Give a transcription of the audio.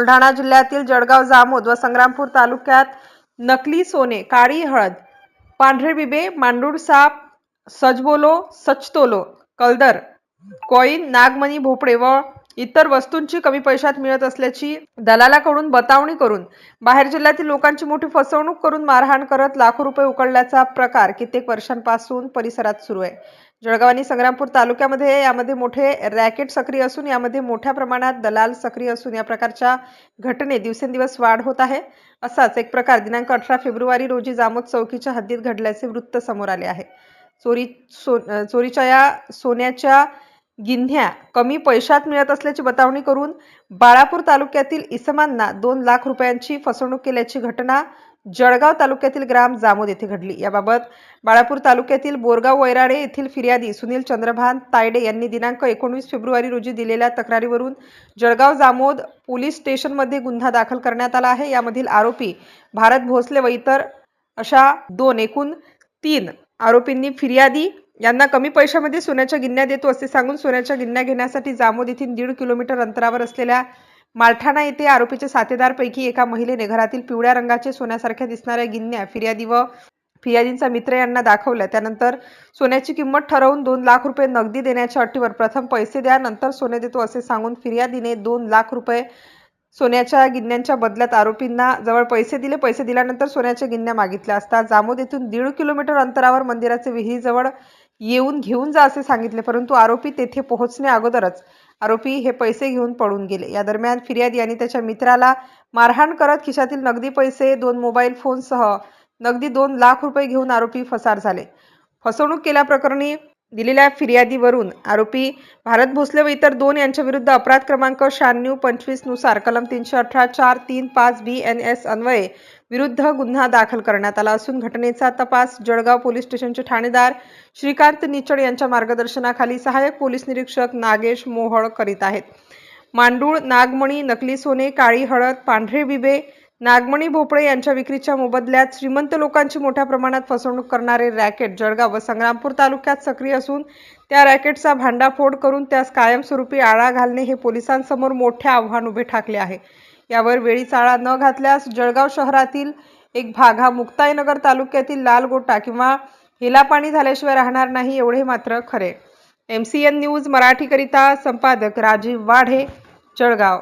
बुलढाणा जिल्ह्यातील जळगाव जामोद व संग्रामपूर तालुक्यात नकली सोने काळी हळद पांढरे बिबे मांडूळ साप सजबोलो सचतोलो कलदर कॉईन नागमणी भोपळे व इतर वस्तूंची कमी पैशात मिळत असल्याची दलालाकडून बतावणी करून बाहेर जिल्ह्यातील लोकांची मोठी फसवणूक करून मारहाण करत लाखो रुपये उकळल्याचा प्रकार कित्येक वर्षांपासून परिसरात सुरू आहे. जळगाव आणि संग्रामपूर तालुक्यामध्ये यामध्ये मोठे रॅकेट सक्रिय असून यामध्ये मोठ्या प्रमाणात दलाल सक्रिय असून या प्रकारच्या घटने दिवसेंदिवस वाढ होत आहे. असाच एक प्रकार दिनांक अठरा फेब्रुवारी रोजी जामोद चौकीच्या हद्दीत घडल्याचे वृत्त समोर आले आहे. चोरी सो चोरीच्या या सोन्याच्या गिन्ह्या कमी पैशात मिळत असल्याची बतावणी करून बाळापूर तालुक्यातील इसमांना दोन लाख रुपयांची फसवणूक केल्याची घटना जळगाव तालुक्यातील ग्राम जामोद येथे घडली. याबाबत बाळापूर तालुक्यातील बोरगाव वैराडे येथील फिर्यादी सुनील चंद्रभान तायडे यांनी दिनांक एकोणवीस फेब्रुवारी रोजी दिलेल्या तक्रारीवरून जळगाव जामोद पोलीस स्टेशनमध्ये गुन्हा दाखल करण्यात आला आहे. यामधील आरोपी भारत भोसले व इतर अशा दोन एकूण तीन आरोपींनी फिर्यादी यांना कमी पैशामध्ये सोन्याच्या गिन्न्या देतो असे सांगून सोन्याच्या गिन्न्या घेण्यासाठी जामोद येथील दीड किलोमीटर अंतरावर असलेल्या मालठाणा येथे आरोपीच्या साथीदारपैकी एका महिलेने घरातील पिवळ्या रंगाचे सोन्यासारख्या दिसणाऱ्या गिन्न्या फिर्यादी व फिर्यादींचा मित्र यांना दाखवल्या. त्यानंतर सोन्याची किंमत ठरवून दोन लाख रुपये नगदी देण्याच्या अटीवर प्रथम पैसे द्या नंतर सोने देतो असे सांगून फिर्यादीने दोन लाख रुपये सोन्याच्या गिन्न्यांच्या बदल्यात आरोपींना जवळ पैसे दिले. पैसे दिल्यानंतर सोन्याच्या गिन्न्या मागितल्या असता जामोद येथून दीड किलोमीटर अंतरावर मंदिराचे विहिरीजवळ येऊन घेऊन जा असे सांगितले परंतु आरोपी तेथे पोहोचण्या अगोदरच आरोपी हे पैसे घेऊन पळून गेले. या दरम्यान फिर्यादी यांनी त्याच्या मित्राला मारहाण करत खिशातील नगदी पैसे दोन मोबाईल फोनसह नगदी दोन लाख रुपये घेऊन आरोपी फसार झाले. फसवणूक केल्याप्रकरणी दिलेल्या फिर्यादीवरून आरोपी भारत भोसले व इतर दोन यांच्या विरुद्ध अपराध क्रमांक शहाण्णव पंचवीसनुसार कलम तीनशे अठरा चार तीन पाच बी एन एस अन्वये विरुद्ध गुन्हा दाखल करण्यात आला असून घटनेचा तपास जळगाव पोलीस स्टेशनचे ठाणेदार श्रीकांत निचड यांच्या मार्गदर्शनाखाली सहाय्यक पोलीस निरीक्षक नागेश मोहळ करीत आहेत. मांडूळ नागमणी नकली सोने काळी हळद पांढरे बिबे नागमणी भोपळे यांच्या विक्रीच्या मोबदल्यात श्रीमंत लोकांची मोठ्या प्रमाणात फसवणूक करणारे रॅकेट जळगाव व संग्रामपूर तालुक्यात सक्रिय असून त्या रॅकेटचा भांडाफोड करून त्यास कायमस्वरूपी आळा घालणे हे पोलिसांसमोर मोठे आव्हान उभे ठाकले आहे. यावर वेळीच आळा न घातल्यास जळगाव शहरातील एक भाग हा मुक्ताईनगर तालुक्यातील लाल गोटा किंवा हिलापाणी झाल्याशिवाय राहणार नाही एवढे मात्र खरे. एम सी एन न्यूज मराठीकरिता संपादक राजीव वाढे जळगाव.